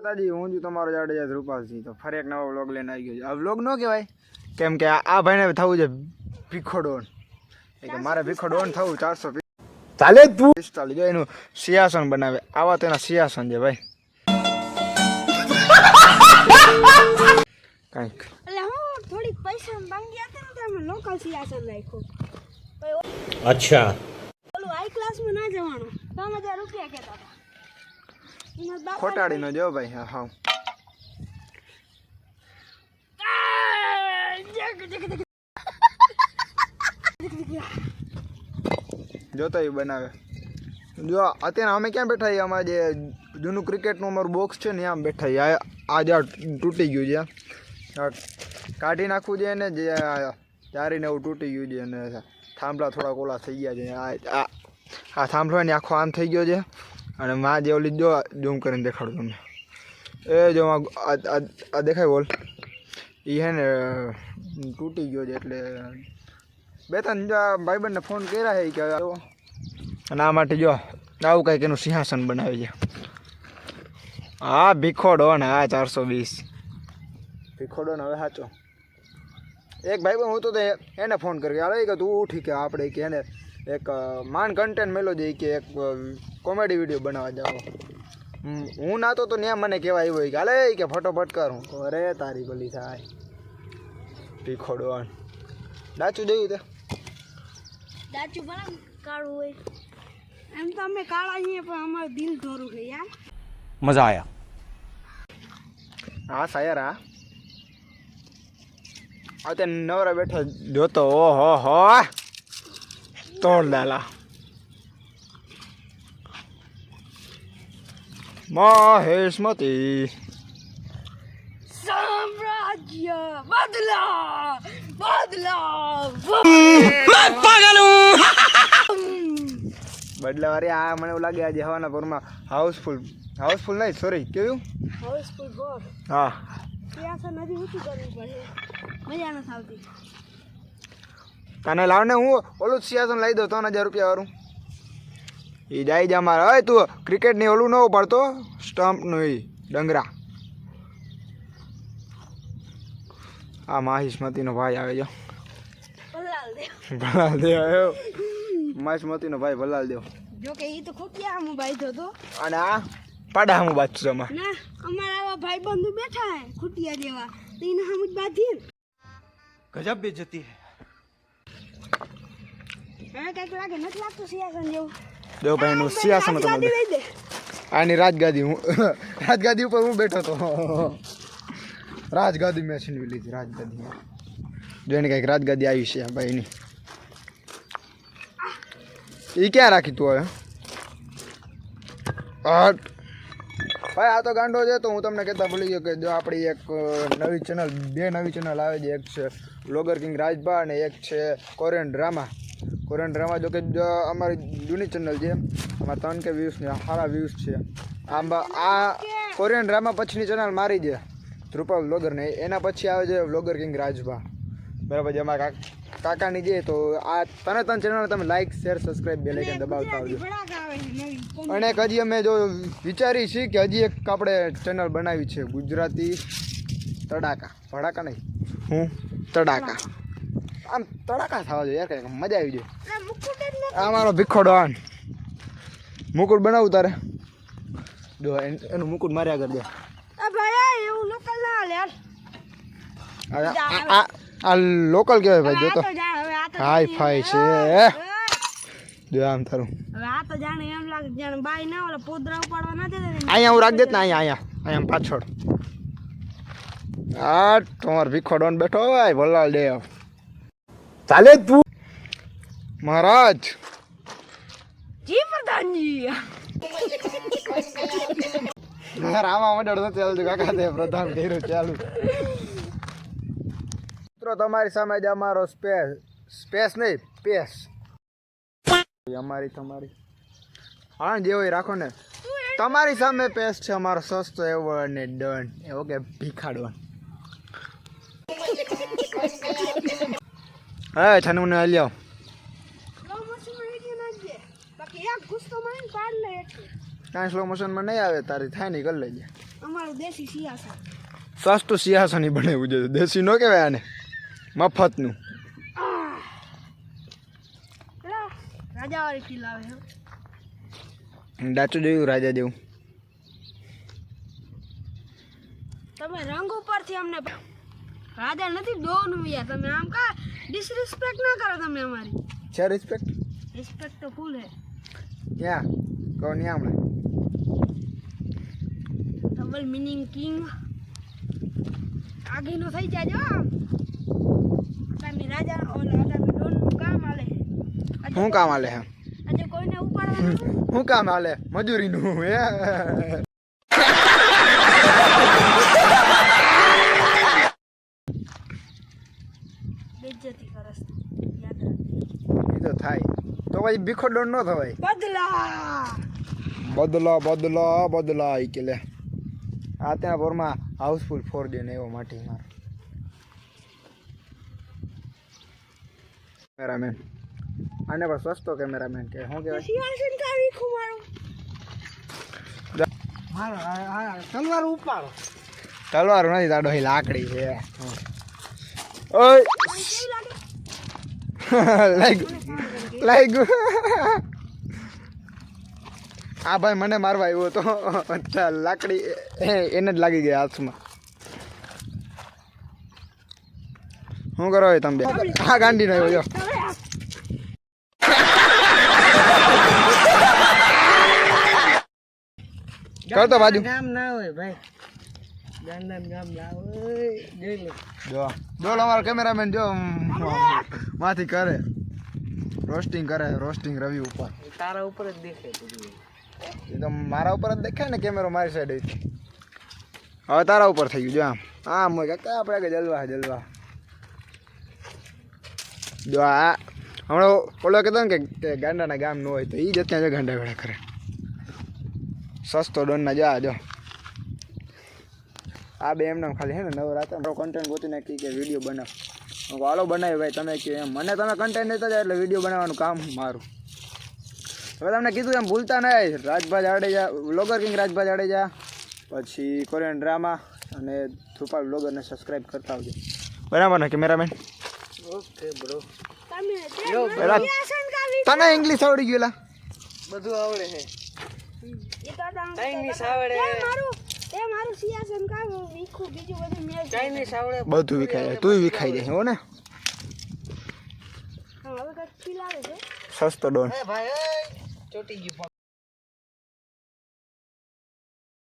દાદાજી હું છું તમારો જાડેજા રૂપાલસિંહ. તો ફરી એક નવો વ્લોગ લઈને આવી ગયો છે. આ વ્લોગ ન કહેવાય. કેમ કે આ ભાઈને થવું છે ભીખો ડોન એટલે મારે ભીખોડોન થવું ચારસો ચાલે તું. પિસ્તાલીસ. જો એનું સિંહાસન બનાવે. આવા તો એના સિંહાસન છે ભાઈ. કાંઈક. થોડીક પૈસા અચ્છા. ઓલું ક્લાસમાં ના જવાનું. ત્રણ રૂપિયા કહેતા ખોટાડીનો જો ભાઈ, હા હા. જોતો એ બનાવે. જો, અત્યારે અમે ક્યાં બેઠા છીએ? અમારે જે જૂનું ક્રિકેટનું અમારું બોક્સ છે ને આમ બેઠા છીએ. આ જ્યાં તૂટી ગયું છે કાઢી નાખવું છે ને, જે ચારીને એવું તૂટી ગયું છે અને થાંભલા થોડા ઓલા થઈ ગયા છે. આ આ આ થાંભલો ને આખો આમ થઈ ગયો છે. અને માં જે ઓલી જો ઝૂમ કરીને દેખાડું તમને. એ જો આ દેખાય બોલ. એ હે ને તૂટી ગયો છે એટલે બે ત્રણ જો આ ભાઈબંધને ફોન કર્યા છે કે આવો. અને આ માટે જો આવું કંઈક એનું સિંહાસન બનાવે છે. હા ભીખોડો ને હા ચારસો વીસ. ભીખોડો ને હવે સાચો એક ભાઈ હું તો એને ફોન કરી અરે કે તું ઉઠી કે આપણે કે એને એક માન કન્ટેન્ટ મેલો જઈ કે એક કોમેડી વીડિયો બનાવવા જાઓ. હું નાતો તો ત્યાં મને કહેવા આવ્યો કે હાલે કે ફટોફટ કર. હું અરે તારી ભલી થાય. પીખોડો ડાચું જોયું તે? ડાચું પણ કાળું હોય. એમ તો અમે કાળા છીએ પણ અમારું દિલ ધોરું છે યાર. મજા આયા. હા સાયર હા. અત્યારે નવરા બેઠો જોતો ઓહો હો. તોડ ડાલા મહેશમતી સામ્રાજ્ય બદલા બદલા બદલા વારી આ મને એવું લાગે આજે હવાના પરમાં હાઉસફુલ. હાઉસફુલ નહીં સોરી કેવું? હાઉસફુલ હા. સિયાસન હજી ઊંચું કરવું પડે. મજા નથી આવતી. તને લાવને હું ઓલું જ સિયાસન લઈ દઉં ત્રણ હજાર રૂપિયા વાળું એ જાય જા મારે હવે તું ક્રિકેટની ઓલું ન ઉપાડતો સ્ટમ્પનું એ ડંગરા. આ માહિસ્મતીનો ભાઈ આવે જો. ભલાલ દેવ આવ્યો. માહિસ્મતીનો ભાઈ ભલાલ દેવ જો કે એ તો ખોટિયા હમ ભાઈ થતો અને આ પાડા હમ બાજુ ના અમારા ભાઈ બંધુ બેઠા હે ખોટિયા જેવા. તો એને હમ જ બાંધીએ ગજબ બેજતી હે. है ભાઈ નું સિંહાસન દે. આની રાજગાદી હું રાજગાદી ઉપર હું બેઠો હતો રાજગાદી મેં છીનવી લીધી રાજગાદી. જો એને કંઈક રાજગાદી આવી છે ભાઈ ભાઈની. એ ક્યાં રાખી તું હવે? હટ. ભાઈ આ તો ગાંડો છે તો હું તમને કહેતા ભૂલી ગયો કે જો આપણી એક નવી ચેનલ બે નવી ચેનલ આવે છે. એક છે બ્લોગર કિંગ રાજભા અને એક છે કોરિયન ડ્રામા કોરિયન ડ્રામા જો કે અમારી જૂની ચેનલ છે. એમાં ત્રણ કે વ્યૂઝ ને સારા વ્યૂઝ છે. આમ આ કોરિયન ડ્રામા પછીની ચેનલ મારી છે. ધ્રુપલ બ્લોગર ને. એના પછી આવે છે બ્લોગર કિંગ રાજભા. બરાબર છે અમારા કાક- કાકાની જે તો આ ત્રણે ત્રણ ચેનલ તમે લાઈક શેર સબસ્ક્રાઈબ બે લઈને દબાવતા આવજો. અને એક હજી અમે જો વિચારી છીએ કે હજી એક આપણે ચેનલ બનાવી છે ગુજરાતી તડાકા. ભડાકા નહીં. હું? તડાકા. આમ તડાકા થવા જોઈએ યાર કંઈક. મજા આવી જોઈએ આ મારો ભીખોડો આન. મુકુટ બનાવું તારે. જો એનું મુકુટ માર્યા કરી દે. આ આ લોકલ કહેવાય ભાઈ જો જોતો તો જા હવે આ તો હાઈ ફાઈ છે. જો આમ થારું હવે આ તો જાણે એમ લાગે જાણે બાઈ ના ઓલા પોદરા ઉપાડવા ના દેતા ને. અહીંયા હું રાખ દેત ને અહીંયા અહીંયા અહીંયા પાછળ. આ તમાર ભીખોડો બેઠો હોય વલાલ દે ચાલે તું. મહારાજ. જી પ્રધાનજી. યાર મંડળ નથી ચાલતું કાકા દે પ્રધાન કર્યું ચાલુ. મિત્રો તમારી સામે જ અમારો સ્પેસ સ્પેસ નહીં પેસ. અમારી તમારી. હા જે હોય રાખો ને. તમારી સામે પેસ છે અમારો સસ્તો એવો અને ડન. એવો કે ભીખાડવા હા છનુ ને લ્યો. કાંઈ સ્લો મોશનમાં નહીં આવે તારી થાય નહીં કરી લેજે. અમારું દેશી સિયાસન સસ્તું સિયાસન બનાવ્યું છે દેશી નો કહેવાય આને. મફતનું. રાજાવાળી ફીલ આવે છે ડાચું જોયું રાજા જેવું. તમે રંગ ઉપરથી અમને રાજા નથી ડોન યાર. તમે આમ કા ડિસરિસ્પેક્ટ ના કરો તમે અમારી. છે રિસ્પેક્ટ રિસ્પેક્ટ તો ફૂલ હે. ક્યાં? કહો નહીં હમણાં ડબલ મિનિંગ કિંગ આગીનો થઈ જાજો આમ. તમે રાજા ઓલા તમે ડોનનું કામ આલે આજે શું કામ આલે હે? શું કામ આલે મજૂરીનું હે? એ તો થાય. તો પછી ભીખો ન થવાય. બદલા! બદલા બદલા બદલા ઈ કે લે. આ ત્યાં ભોરમાં હાઉસફુલ ફોર દે ને એવો માટી મારો. કેમેરામેન આને પણ સસ્તો કેમેરામેન કે શું કહેવાય? સિંહાસન કાવી ખુમારો. તલવાર ઉપાડો. તલવાર નથી દાડો એ લાકડી છે. ઓય. લાઈક લાઈક આ ભાઈ મને મારવા આવ્યો તો અચ્છા લાકડી એને જ લાગી ગઈ હાથમાં. શું કરો તમે? બે હા ગાંડી નો આવ્યો જો કરતો બાજુ. ગામ ના હોય ભાઈ. ગાંડા ગામ ના હોય. જોઈ લે. જો જો અમારો કેમેરામેન જો માંથી કરે. રોસ્ટિંગ કરે રોસ્ટિંગ રવિ ઉપર. તારા ઉપર જ દેખે બધું એ તો મારા ઉપર જ દેખાય ને કેમેરો મારી સાઈડ હવે તારા ઉપર થઈ ગયું જો આમ. આમ હોય કાકા આપણે કે જલવા જલવા. જો આ હમણાં ઓલો કહેતો ને કે- ગાંડાના ગામ ન હોય તો એ જ અત્યારે જો ગાંડા વેળા કરે. સસ્તો ડોનના જા જો. આ બે એમને ખાલી હે ને નવરાત્ર કન્ટેન્ટ ગોતી નાખી કે વીડિયો બનાવ. વાળો બનાવી ભાઈ તમે કે એમ. મને તમે કન્ટેન્ટ દેતા જાય એટલે વીડિયો બનાવવાનું કામ મારું. હવે તમને કીધું એમ ભૂલતા નહીં રાજભા જાડેજા વ્લોગર કિંગ રાજભા જાડેજા. પછી કોરિયન ડ્રામા અને થ્રુપાલ વ્લોગરને સબસ્ક્રાઈબ કરતા આવજો. બરાબર ને કેમેરામેન ઓકે બ્રો તને ઇંગ્લિશ આવડી ગયેલા બધું આવડે છે. ચાઇનીઝ આવડે તે મારું સિંહાસન કાવી વીખું બીજું બધું મેં ચાઇનીઝ આવડે બધું વિખાઈ જાય તું વિખાઈ જાય હો ને? હવે કઈ ફીલ આવે છે. સસ્તો ડોન. એ ભાઈ એ ચોટી ગયું.